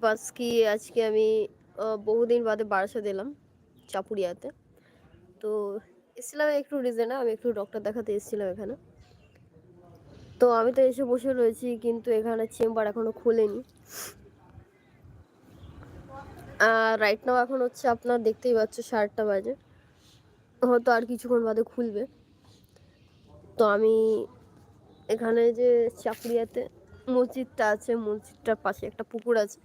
বাস কি আজকে আমি বহুদিন বাদে বারাসাত এলাম চাপুরিয়াতে। তো এসেছিলাম একটু রিজনে আমি একটু ডক্টর দেখাতে এসেছিলাম এখানে। তো আমি তো এসে বসে রয়েছি, কিন্তু এখানে চেম্বার এখনও খোলেনি। আর রাইট নাও এখন হচ্ছে আপনার দেখতেই পাচ্ছ সাতটা বাজে। হয়তো আর কিছুক্ষণ বাদে খুলবে। তো আমি এখানে যে চাপুরিয়াতে মসজিদটা আছে, মসজিদটার পাশে একটা পুকুর আছে।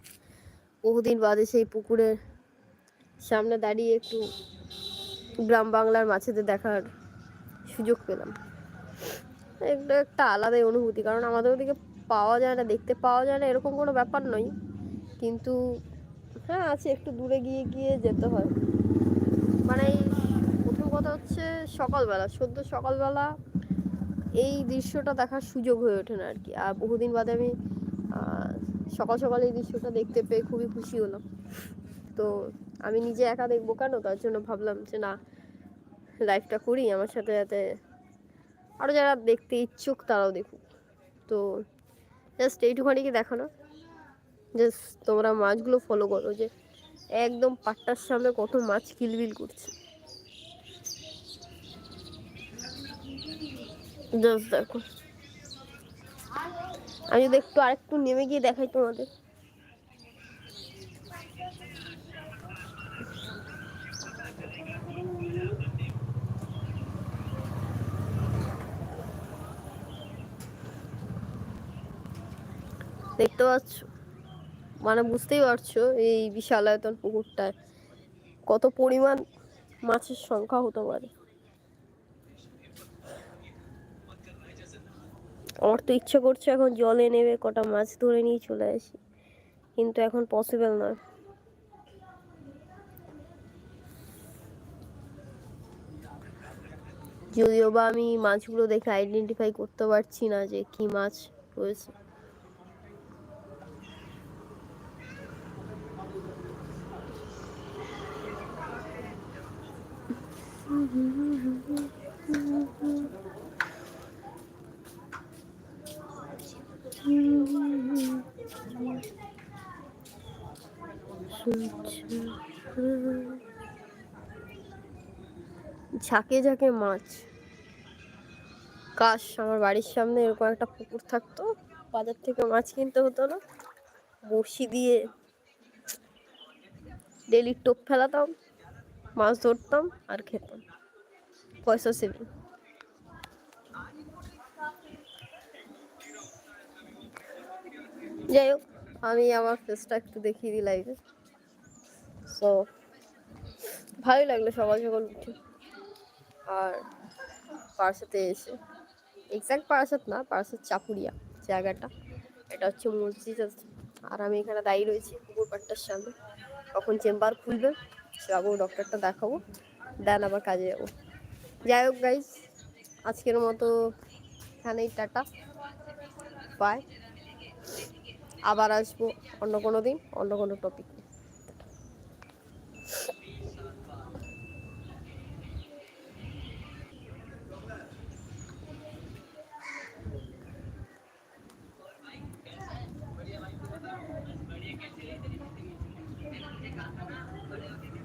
বহুদিন বাদে সেই পুকুরের সামনে দাঁড়িয়ে একটু গ্রাম বাংলার মাছেদের দেখার সুযোগ পেলাম। একটা একটা আলাদাই অনুভূতি, কারণ আমাদের ওদিকে পাওয়া যায় না, দেখতে পাওয়া যায় না, এরকম কোনো ব্যাপার নয়। কিন্তু হ্যাঁ আছে, একটু দূরে গিয়ে গিয়ে যেতে হয়। মানে এই প্রথম কথা হচ্ছে সকালবেলা, সদ্য সকালবেলা এই দৃশ্যটা দেখার সুযোগ হয়ে ওঠে না আর কি আর বহুদিন বাদে আমি সকাল সকাল এই দৃশ্যটা দেখতে পেয়ে খুবই খুশি হলাম। তো আমি নিজে একা দেখব কেন? তার জন্য ভাবলাম যে না লাইভটা করি, আমার সাথে যাতে আরও যারা দেখতে ইচ্ছুক তারাও দেখুক। তো জাস্ট এইটুখানি কি দেখানো? জাস্ট তোমরা মাছগুলো ফলো করো যে, একদম পাট্টার সামনে কত মাছ কিলবিল করছে। জাস্ট দেখো। আমি যদি একটু আরেকটু নেমে গিয়ে দেখাই তোমাদের। দেখতে পাচ্ছ? মানে বুঝতেই পারছ এই বিশালায়তন পুকুরটায় কত পরিমাণ মাছের সংখ্যা হতে পারে। আমার তো ইচ্ছে করছে এখন জলে নেবে, কটা মাছ ধরে নিয়ে চলে আসি। কিন্তু এখন পসিবল নয় যদিও বা আমি মাছগুলো দেখে আইডেন্টিফাই করতে পারছি না যে কি মাছ রয়েছে। ঝাঁকে ঝাঁকে মাছ। কাশ, আমার বাড়ির সামনে এরকম একটা পুকুর থাকতো, বাজার থেকে মাছ কিনতে হতো না। বড়শি দিয়ে ডেলি টোপ ফেলাতাম, মাছ ধরতাম আর খেতাম। পয়সা সেভিং যাই হোক, আমি আমার ফেসটা একটু দেখিয়ে দিই লাইভে সো ভালোই লাগল সকাল সকাল উঠে। আর পার্সাতে এসে। এক্স্যাক্ট পার্সাত না পার্সাত চাপুরিয়া জায়গাটা। এটা হচ্ছে মসজিদ আছে। আর আমি এখানে দাঁড়িয়ে রয়েছি পুকুর পাড়টার সামনে। কখন চেম্বার খুলবে, সে যাব ডক্টরটা দেখাবো। দেন আবার কাজে যাব। যাই হোক গাইজ আজকের মতো এখানেই টাটা। বাই আবার আসব অন্য কোনো দিন, অন্য কোনো টপিক Thank you.